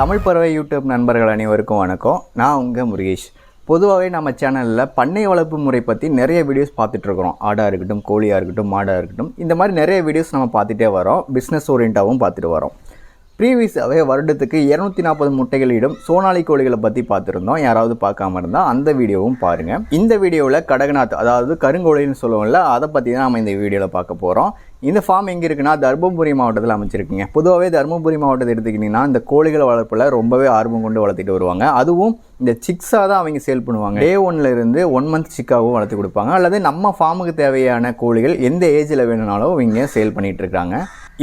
தமிழ் பறவை யூடியூப் நண்பர்கள் அனைவருக்கும் வணக்கம். நான் உங்கள் முருகேஷ். பொதுவாகவே நம்ம சேனலில் பண்ணை வளர்ப்பு முறை பற்றி நிறைய வீடியோஸ் பார்த்துட்ருக்குறோம் ஆடாக இருக்கட்டும் கோழியாக இருக்கட்டும் மாடாக இருக்கட்டும். இந்த மாதிரி நிறைய வீடியோஸ் நம்ம பார்த்துட்டே வரோம். பிஸ்னஸ் ஓரியண்டாகவும் பார்த்துட்டு வரோம். ப்ரீவியஸாகவே வருடத்துக்கு இரநூத்தி நாற்பது முட்டைகளிடும் சோனாலி கோழிகளை பற்றி பார்த்துருந்தோம். யாராவது பார்க்காம இருந்தால் அந்த வீடியோவும் பாருங்கள் இந்த வீடியோவில் கடகநாத் அதாவது கருங்கோழின்னு சொல்லுவோம்ல அதை பற்றி தான் நம்ம இந்த வீடியோவில் பார்க்க போகிறோம் இந்த ஃபார்ம் எங்கே இருக்குன்னா தருமபுரி மாவட்டத்தில் அமைச்சிருக்கீங்க பொதுவாகவே தருமபுரி மாவட்டத்தை எடுத்துக்கிட்டிங்கன்னா இந்த கோழிகள் வளர்ப்பில் ரொம்பவே ஆர்வம் கொண்டு வளர்த்துட்டு வருவாங்க. அதுவும் இந்த சிக்ஸாக தான் அவங்க சேல் பண்ணுவாங்க. டே ஒன்ல இருந்து ஒன் மந்த் சிக்காகவும் வளர்த்து கொடுப்பாங்க. அல்லது நம்ம ஃபார்முக்கு தேவையான கோழிகள் எந்த ஏஜில் வேணும்னாலும் அவங்க சேல் பண்ணிட்டு இருக்காங்க.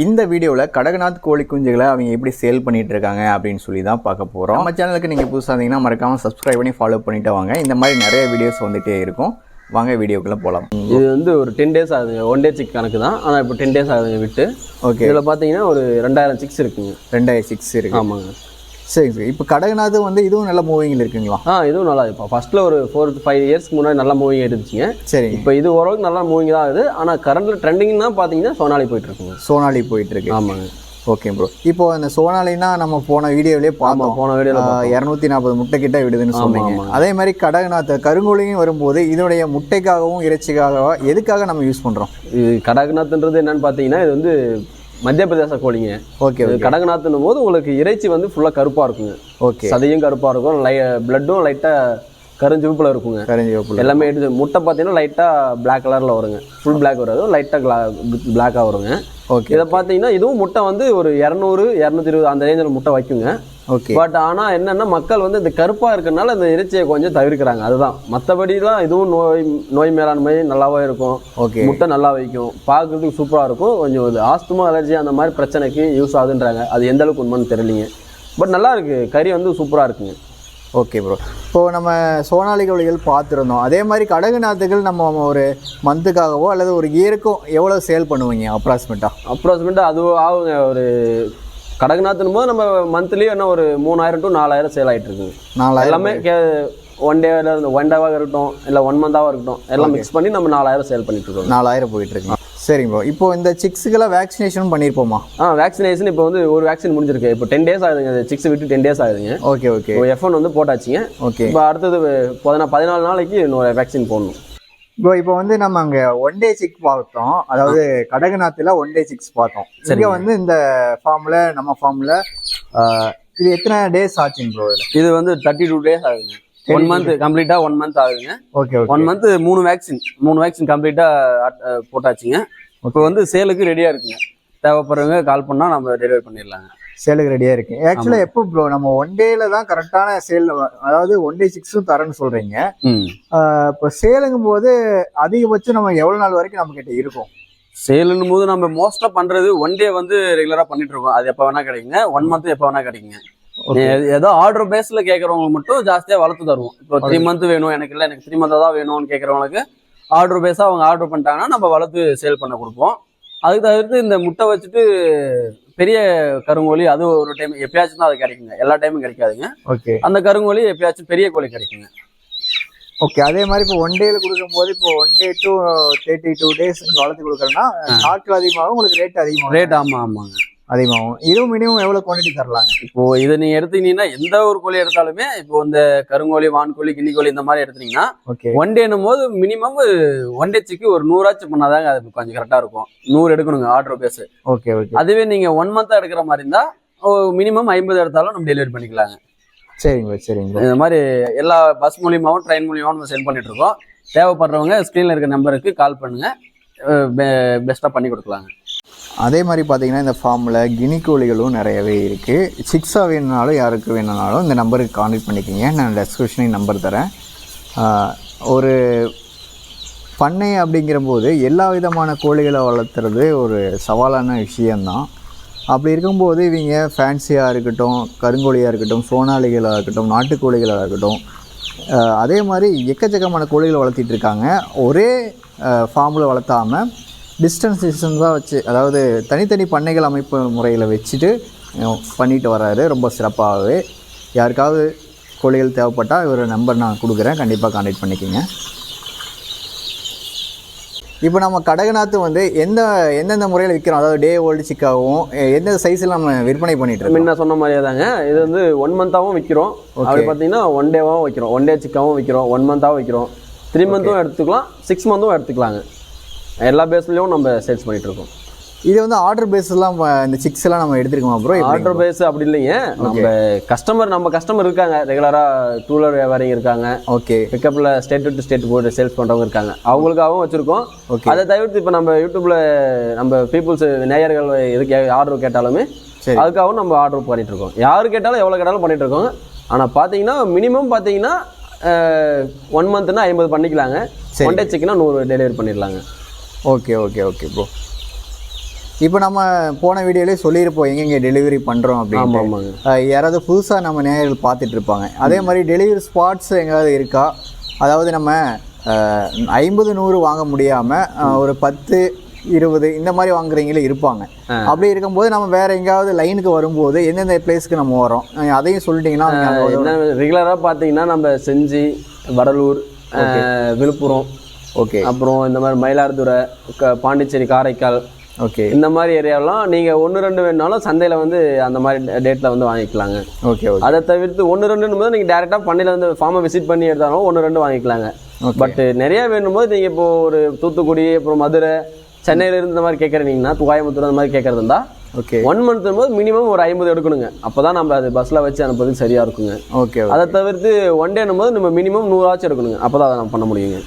இந்த வீடியோவில் கடகநாத் கோழி குஞ்சுகளை அவங்க எப்படி சேல் பண்ணிகிட்டு இருக்காங்க அப்படின்னு சொல்லி தான் பார்க்க போகிறோம் நம்ம சேனலுக்கு நீங்கள் புதுசாக இருந்தீங்கன்னா மறக்காமல் சப்ஸ்கிரைப் பண்ணி ஃபாலோ பண்ணிட்டு வாங்க. இந்த மாதிரி நிறைய வீடியோஸ் வந்துகிட்டே இருக்கும். வாங்க வீடியோக்குள்ளே போகலாம் இது வந்து ஒரு டென் டேஸ் ஆகுதுங்க ஒன் டே சிக் கணக்கு தான். ஆனால் இப்போ டென் டேஸ் ஆகுதுங்க விட்டு. ஓகே இதில் பார்த்தீங்கன்னா ஒரு ரெண்டாயிரம் சிக்ஸ் இருக்குங்க. ரெண்டாயிரம் சிக்ஸ் இருக்கு. ஆமாங்க. சரி சரி. இப்போ கடகநாத் வந்து இதுவும் நல்ல மூவிங்கில் இருக்குங்களா? ஆ இதுவும் நல்லா இப்போ ஃபர்ஸ்ட்டில் ஒரு ஃபோர் ஃபைவ் இயர்ஸ்க்கு முன்னாடி நல்லா மூவிங் இருந்துச்சுங்க. சரிங்க இப்போ இது ஓரளவுக்கு நல்லா மூவிங் தான் ஆகுது. ஆனால் கரண்ட்டில் ட்ரெண்டிங் தான் பார்த்தீங்கன்னா சோனாலி போயிட்டு இருக்குங்க. சோனாலி போயிட்டு இருக்கு. ஆமாங்க. ஓகே ப்ரோ இப்போ அந்த சோனாலினா நம்ம போன வீடியோவிலே பார்த்தோம். போன வீடியோவில் இரநூத்தி நாற்பது முட்டை கிட்ட விடுதுன்னு சொன்னீங்க. அதே மாதிரி கடகநாத் கருங்கோழியும் வரும்போது இதனுடைய முட்டைக்காகவும் இறைச்சிக்காகவும் எதுக்காக நம்ம யூஸ் பண்ணுறோம் இது கடகநாத்ன்றது என்னன்னு பார்த்தீங்கன்னா இது வந்து மத்திய பிரதேச கோழிங்க ஓகே கடகநாத்னும் போது உங்களுக்கு இறைச்சி வந்து ஃபுல்லாக கருப்பாக இருக்குங்க. ஓகே சதையும் கருப்பாக இருக்கும். லை பிளட்டும் லைட்டாக கருஞ்சிவப்பில் இருக்குங்க. கரிஞ்சிவப்புல எல்லாமே எடுத்து முட்டை பார்த்தீங்கன்னா லைட்டாக Black கலரில் வருங்க. ஃபுல் Black வராது. லைட்டாக பிளாக்காக வருங்க. ஓகே இதை பார்த்தீங்கன்னா இதுவும் முட்டை வந்து ஒரு இரநூறு இரநூத்தி இருபது அந்த ரேஞ்சில் முட்டை வைக்குங்க. ஓகே பட் ஆனால் என்னென்னா மக்கள் வந்து இந்த கருப்பாக இருக்கறனால இந்த இறைச்சியை கொஞ்சம் தவிர்க்கிறாங்க. அதுதான். மற்றபடிலாம் இதுவும் நோய் நோய் மேலாண்மை நல்லாவே இருக்கும். ஓகே முட்டை நல்லா வைக்கும். பார்க்கறதுக்கு சூப்பராக இருக்கும். கொஞ்சம் இது ஆஸ்துமா அலர்ஜி அந்த மாதிரி பிரச்சனைக்கு யூஸ் ஆகுதுன்றாங்க. அது எந்த அளவுக்கு உண்மைன்னு தெரியலிங்க. பட் நல்லா இருக்கு. கறி வந்து சூப்பராக இருக்குங்க. ஓகே ப்ரோ இப்போ நம்ம சோனாலி கோழிகள் பார்த்துருந்தோம். அதே மாதிரி கடகநாத்துகள் நம்ம ஒரு மந்த்துக்காகவோ அல்லது ஒரு இயருக்கும் எவ்வளோ சேல் பண்ணுவீங்க அப்ராக்சிமேட்டாக அப்ராக்சிமேட்டாக அது ஆகுங்க. ஒரு கடகநாத்துனும் போது நம்ம மந்த்லி என்ன ஒரு மூணாயிரம் டு நாலாயிரம் சேல் ஆகிட்டு இருக்குங்க நாலாயிரம் எல்லாமே கே ஒன் டேவில் இருந்து ஒன் டேவாக இருக்கட்டும் இல்லை ஒன் மந்தாக இருக்கட்டும் எல்லாம் மிக்ஸ் பண்ணி நம்ம நாலாயிரம் சேல் பண்ணிட்டு இருக்கோம். நாலாயிரம் போயிட்டு இருக்குங்க. சரிங்க ப்ரோ இப்போ இந்த சிக்ஸுக்கெல்லாம் வேக்சினேஷன் பண்ணியிருப்போமா ஆ வேக்சினேஷன் இப்போ வந்து ஒரு வேக்சின் முடிஞ்சிருக்கு. இப்போ டென் டேஸ் ஆகுதுங்க. சிக்ஸ் விட்டு டென் டேஸ் ஆகுதுங்க. ஓகே ஓகே இப்போ எஃப் ஒன் வந்து போட்டாச்சுங்க. ஓகே இப்போ அடுத்தது பதினா பதினாலு நாளைக்கு இன்னொரு வேக்சின் போடணும். ப்ரோ இப்போ வந்து நம்ம அங்கே ஒன் டே சிக்ஸ் பார்த்தோம். அதாவது கடகநாத்தில் ஒன் டே சிக்ஸ் பார்த்தோம். இங்கே வந்து இந்த ஃபார்மில் நம்ம ஃபார்மில் இது எத்தனை டேஸ் ஆச்சுங்க ப்ரோ இது வந்து தேர்ட்டி டூ டேஸ் ஆகுதுங்க. ஒன் மந்த் கம்ப்ளீட்டாக ஒன் மந்த் ஆகுதுங்க. ஓகே ஒன் மந்த் மூணு வேக்சின் மூணு வேக்சின் கம்ப்ளீட்டாக போட்டாச்சுங்க. இப்போ வந்து சேலுக்கு ரெடியாக இருக்குங்க. தேவைப்படுறவங்க கால் பண்ணால் நம்ம டெலிவரி பண்ணிடலாங்க. சேலுக்கு ரெடியாக இருக்கு. ஆக்சுவலாக எப்போ ப்ரோ நம்ம ஒன் டேல தான் கரெக்டான சேல் அதாவது ஒன் டே சிக்ஸும் தரேன்னு சொல்கிறீங்க ம். இப்போ சேலுங்கும் போது அதிகபட்சம் நம்ம எவ்வளோ நாள் வரைக்கும் நம்ம கிட்ட இருக்கும்? சேலுன்னும் போது நம்ம மோஸ்ட்டாக பண்ணுறது ஒன் டே வந்து ரெகுலராக பண்ணிட்டு இருக்கோம். அது எப்போ வேணா கிடைக்குங்க. ஒன் மந்த் எப்போ வேணா கிடைக்குங்க. ஏதோ ஆர்டர் பேஸ்ல கேட்கறவங்க மட்டும் ஜாஸ்தியா வளர்த்து தருவோம். இப்போ த்ரீ மந்த் வேணும் எனக்கு இல்லை எனக்கு த்ரீ மந்த் தான் வேணும்னு கேட்கறவங்களுக்கு ஆர்டர் பேஸா அவங்க ஆர்டர் பண்ணிட்டாங்கன்னா நம்ம வளர்த்து சேல் பண்ண கொடுப்போம். அதுக்கு தவிர்த்து இந்த முட்டை வச்சுட்டு பெரிய கருங்கோழி அது ஒரு டைம் எப்பயாச்சும் தான் அது கிடைக்குங்க. எல்லா டைமும் கிடைக்காதுங்க. ஓகே அந்த கருங்கோழி எப்பயாச்சும் பெரிய கோழி கிடைக்குங்க. ஓகே அதே மாதிரி இப்போ ஒன் டேல கொடுக்கும்போது இப்போ one day to thirty two days வளர்த்து கொடுக்குறேன்னா நாட்கள் அதிகமாகும் உங்களுக்கு ரேட் அதிகமாகும். ரேட் ஆமா ஆமாங்க. அதிகமாகும். இதுவும் மினிமம் எவ்வளோ குவான்டிட்டி தரலாங்க? இப்போ இதை நீங்க எடுத்தீங்கன்னா எந்த ஒரு கோழி எடுத்தாலுமே இப்போ இந்த கருங்கோழி வான்கோழி கிண்ணிக்கோழி இந்த மாதிரி எடுத்தீங்கன்னா ஓகே. ஒன் டேனும் போது மினிமம் ஒன் டேச்சுக்கு ஒரு நூறாச்சும் பண்ணாதாங்க அது கொஞ்சம் கரெக்டாக இருக்கும். நூறு எடுக்கணுங்க ஆர்டர் பேஸ் ஓகே ஓகே. அதுவே நீங்கள் ஒன் மந்த்தாக எடுக்கிற மாதிரி இருந்தால் மினிமம் ஐம்பது எடுத்தாலும் நம்ம டெலிவரி பண்ணிக்கலாங்க. சரிங்க சரிங்க. இந்த மாதிரி எல்லா பஸ் மூலியமாகவும் ட்ரெயின் மூலியமாகவும் நம்ம சென்ட் பண்ணிட்டு இருக்கோம். தேவைப்படுறவங்க ஸ்க்ரீனில் இருக்க நம்பருக்கு கால் பண்ணுங்க. பெஸ்ட்டாக பண்ணி கொடுக்கலாங்க. அதே மாதிரி பார்த்தீங்கன்னா இந்த ஃபார்மில் கினி கோழிகளும் நிறையவே இருக்குது சிக்ஸாக வேணுனாலும் யாருக்கு வேணுனாலும் இந்த நம்பருக்கு கான்டெக்ட் பண்ணிக்கோங்க. நான் டெஸ்கிரிப்ஷனையும் நம்பர் தரேன். ஒரு பண்ணை அப்படிங்கிறபோது எல்லா விதமான கோழிகளை வளர்த்துறது ஒரு சவாலான விஷயந்தான் அப்படி இருக்கும்போது இவங்க ஃபேன்சியாக இருக்கட்டும் கருங்கோழியாக இருக்கட்டும் சோனாலிகளாக இருக்கட்டும் நாட்டுக்கோழிகளாக இருக்கட்டும் அதே மாதிரி எக்கச்சக்கமான கோழிகளை வளர்த்திட்டு இருக்காங்க. ஒரே ஃபார்மில் வளர்த்தாமல் டிஸ்டன்ஸ் டிஸ்டன்ஸாக வச்சு அதாவது தனித்தனி பண்ணைகள் அமைப்பு முறையில் வச்சுட்டு பண்ணிட்டு வராரு. ரொம்ப சிறப்பாகவே. யாருக்காவது கோழிகள் தேவைப்பட்டால் இவர் நம்பர் நான் கொடுக்குறேன். கண்டிப்பாக கான்டாக்ட் பண்ணிக்கோங்க. இப்போ நம்ம கடகநாத்து வந்து எந்த எந்தெந்த முறையில் விற்கிறோம் அதாவது டே ஓல்டு சிக்காவும் எ- எந்த சைஸில் நம்ம விற்பனை பண்ணிட்டு இருக்கோம்? முன்ன சொன்ன மாதிரியே தாங்க. இது வந்து ஒன் மந்தாவும் விற்கிறோம் அப்படி பார்த்தீங்கன்னா ஒன் டேவாகவும் வைக்கிறோம். ஒன் டே சிக்காவும் விற்கிறோம் ஒன் மந்தாவும் விற்கிறோம் த்ரீ மந்த்தும் எடுத்துக்கலாம். சிக்ஸ் மந்த்தும் எடுத்துக்கலாங்க. எல்லா பேஸ்லையும் நம்ம சேல்ஸ் பண்ணிட்டு இருக்கோம். இது வந்து ஆர்டர் பேஸ்லாம் இந்த சிக்ஸ் எல்லாம் நம்ம எடுத்துருக்கோமா ப்ரோ ஆர்டர் பேஸ் அப்படி இல்லைங்க. நம்ம கஸ்டமர் நம்ம கஸ்டமர் இருக்காங்க. ரெகுலராக டூ வீலர் வியாபாரிங்க இருக்காங்க. ஓகே பிக்கப்பில் ஸ்டேட் டு ஸ்டேட் போட்டு சேல்ஸ் பண்ணுறவங்க இருக்காங்க. அவங்களுக்காகவும் வச்சுருக்கோம். Okay. அதை தவிர்த்து இப்போ நம்ம யூடியூப்பில் நம்ம பீப்புள்ஸ் நேயர்கள் எதுக்கு ஆர்டர் கேட்டாலுமே. அதுக்காகவும் நம்ம ஆர்டர் பண்ணிட்டு இருக்கோம். யார் கேட்டாலும் எவ்வளோ கேட்டாலும் பண்ணிட்டு இருக்கோம். ஆனால் பார்த்தீங்கன்னா மினிமம் பார்த்தீங்கன்னா ஒன் மந்த்னா ஐம்பது பண்ணிக்கலாங்க. ஒன் டே சிக்கனா நூறு டெலிவரி பண்ணிடலாங்க. ஓகே ஓகே ஓகே ப்ரோ இப்போ நம்ம போன வீடியோலேயே சொல்லியிருப்போம் எங்கெங்கே டெலிவரி பண்ணுறோம் அப்படின்னு யாராவது புதுசாக நம்ம நேயர்கள் பார்த்துட்டு இருப்பாங்க அதே மாதிரி டெலிவரி ஸ்பாட்ஸ் எங்கேயாவது இருக்கா? அதாவது நம்ம ஐம்பது நூறு வாங்க முடியாமல் ஒரு பத்து இருபது இந்த மாதிரி வாங்குறவங்களே இருப்பாங்க. அப்படி இருக்கும்போது நம்ம வேற எங்கேயாவது லைனுக்கு வரும்போது எந்தெந்த பிளேஸ்க்கு நம்ம வரோம் அதையும் சொல்லிட்டீங்கன்னா ரெகுலராக பார்த்தீங்கன்னா நம்ம செஞ்சி வடலூர் விழுப்புரம் ஓகே அப்புறம் இந்த மாதிரி மயிலாடுதுறை க- பாண்டிச்சேரி காரைக்கால் ஓகே இந்த மாதிரி ஏரியாவெல்லாம் நீங்கள் ஒன்று ரெண்டு வேணுனாலும் சந்தையில் வந்து அந்த மாதிரி டேட்டில் வந்து வாங்கிக்கலாங்க. ஓகே அதை தவிர்த்து ஒன்று ரெண்டுன்னு போது நீங்கள் டேரெக்டாக பண்ணையில் வந்து ஃபார்மை விசிட் பண்ணி எடுத்தாலும் ஒன்று ரெண்டு வாங்கிக்கலாங்க. பட் நிறைய வேணும் போது நீங்கள் இப்போ ஒரு தூத்துக்குடி அப்புறம் மதுரை சென்னையில இருந்து இந்த மாதிரி கேட்குறீங்கன்னா கோயம்புத்தூர் அந்த மாதிரி கேட்கறது இருந்தா ஓகே ஒன் மந்த் போது மினிமம் ஒரு ஐம்பது எடுக்கணுங்க. அப்போ தான் நம்ம அது பஸ்ஸில் வச்சு அனுப்புறது சரியாக இருக்குங்க. ஓகே அதை தவிர்த்து ஒன் டேனும் போது நம்ம மினிமம் நூறாச்சும் எடுக்கணுங்க. அப்போ தான் அதை நம்ம பண்ண முடியுங்க.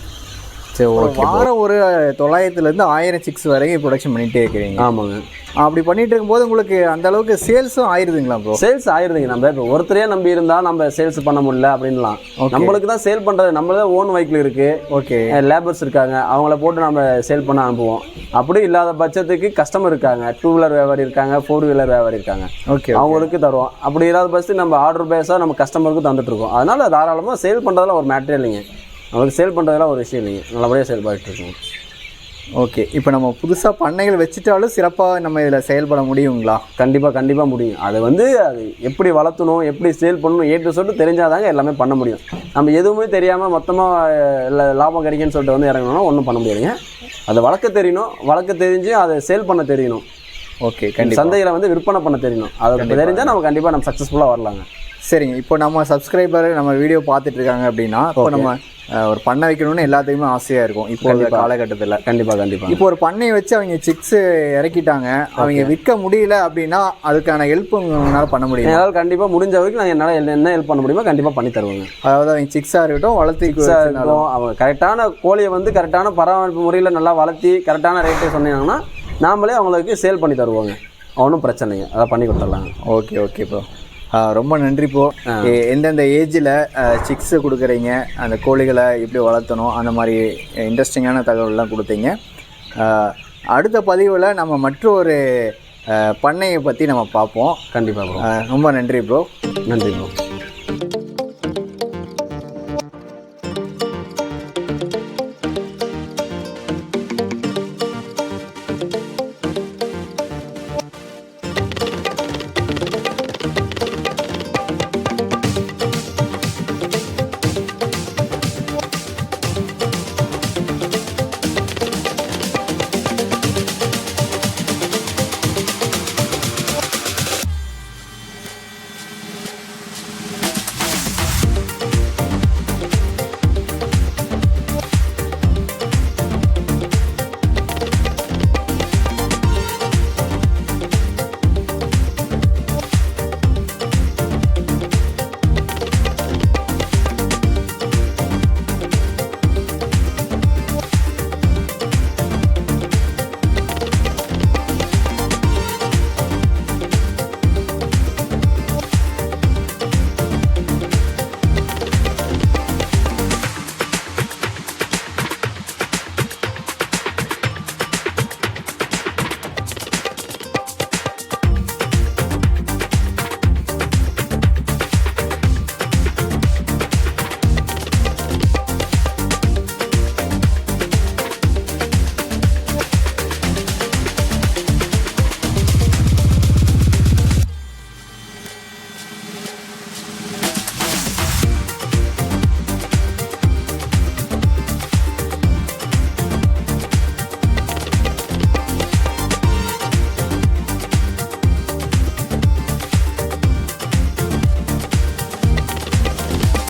சரி ஓகே வாரம் ஒரு தொள்ளாயிரத்துலேருந்து ஆயிரம் சிக்ஸ் வரைக்கும் ப்ரொடக்ஷன் பண்ணிகிட்டே இருக்கிறீங்க. ஆமாங்க. அப்படி பண்ணிட்டு இருக்கும்போது உங்களுக்கு அந்த அளவுக்கு சேல்ஸும் ஆயிருதுங்களா ப்ரோ சேல்ஸ் ஆயிருதுங்க. நம்ம இப்போ ஒருத்தரையே நம்பி இருந்தா நம்ம சேல்ஸ் பண்ண முடியல அப்படின்லாம் நம்மளுக்கு தான் சேல் பண்றது. நம்மளே ஓன் வெஹிக்கிள் இருக்கு. ஓகே லேபர்ஸ் இருக்காங்க. அவங்கள போட்டு நம்ம சேல் பண்ண அனுப்புவோம். அப்படி இல்லாத பட்சத்துக்கு கஸ்டமர் இருக்காங்க. டூ வீலர் வியாபாரி இருக்காங்க. ஃபோர் வீலர் வியாபாரி இருக்காங்க. ஓகே அவங்களுக்கு தருவோம். அப்படி இல்லாத பட்சத்துக்கு நம்ம ஆர்டர் பேஸாக நம்ம கஸ்டமருக்கு தந்துட்டு இருக்கோம். அதனால தாராளமாக சேல் பண்ணுறதுல ஒரு மேட்டரே இல்லைங்க. நம்மளுக்கு சேல் பண்ணுறதுலாம் ஒரு விஷயம் இல்லைங்க. நல்லபடியாக சேல் பண்ணிட்டு இருக்கோம். ஓகே இப்போ நம்ம புதுசாக பண்ணைகள் வச்சுட்டாலும் சிறப்பாக நம்ம இதில் செயல்பட முடியுங்களா? கண்டிப்பாக கண்டிப்பாக முடியும். அது வந்து அது எப்படி வளர்த்தணும் எப்படி சேல் பண்ணணும் ஏ டு சொல்லிட்டு தெரிஞ்சாதாங்க எல்லாமே பண்ண முடியும். நம்ம எதுவுமே தெரியாமல் மொத்தமாக லாபம் கிடைக்குன்னு சொல்லிட்டு வந்து இறங்கணும்னா ஒன்றும் பண்ண முடியாதுங்க. அதை வளர்க்க தெரியணும். வளர்க்க தெரிஞ்சு அதை சேல் பண்ண தெரியணும். ஓகே கண்டிப்பாக சந்தையில் வந்து விற்பனை பண்ண தெரியணும். அது தெரிஞ்சால் நம்ம கண்டிப்பாக நம்ம சக்ஸஸ்ஃபுல்லாக வரலாங்க. சரிங்க. இப்போ நம்ம சப்ஸ்கிரைபர் நம்ம வீடியோ பார்த்துட்டு இருக்காங்க அப்படின்னா இப்போ நம்ம ஒரு பண்ணை வைக்கணும்னு எல்லாத்துக்குமே ஆசையாக இருக்கும். இப்போ உள்ள காலகட்டத்தில். கண்டிப்பாக கண்டிப்பாக இப்போ ஒரு பண்ணையை வச்சு அவங்க சிக்ஸ் இறக்கிட்டாங்க. அவங்க விற்க முடியல அப்படின்னா அதுக்கான ஹெல்ப் உங்களால் பண்ண முடியும்? என்னால் கண்டிப்பாக முடிஞ்ச வரைக்கும் நான் என்னால் என்ன ஹெல்ப் பண்ண முடியுமோ கண்டிப்பாக பண்ணி தருவேங்க. அதாவது அவங்க சிக்ஸாக இருக்கட்டும் வளர்த்து இருக்கும் அவங்க கரெக்டான கோழியை வந்து கரெக்டான பராமரிப்பு முறையில் நல்லா வளர்த்தி கரெக்டான ரேட்டு சொன்னீங்கன்னா நாமளே அவங்களுக்கு சேல் பண்ணி தருவோங்க. ஒன்றும் பிரச்சனை அதை பண்ணி கொடுத்துடலாங்க. ஓகே ஓகே ப்ரோ ரொம்ப நன்றி ப்ரோ எ- எந்தெந்த ஏஜில் சிக்ஸு கொடுக்குறீங்க அந்த கோழிகளை எப்படி வளர்த்தணும் அந்த மாதிரி இன்ட்ரெஸ்டிங்கான தகவல்லாம் கொடுத்தீங்க. அடுத்த பதிவில் நம்ம மற்றொரு பண்ணையை பற்றி நம்ம பார்ப்போம். கண்டிப்பாக ரொம்ப நன்றி ப்ரோ நன்றி ப்ரோ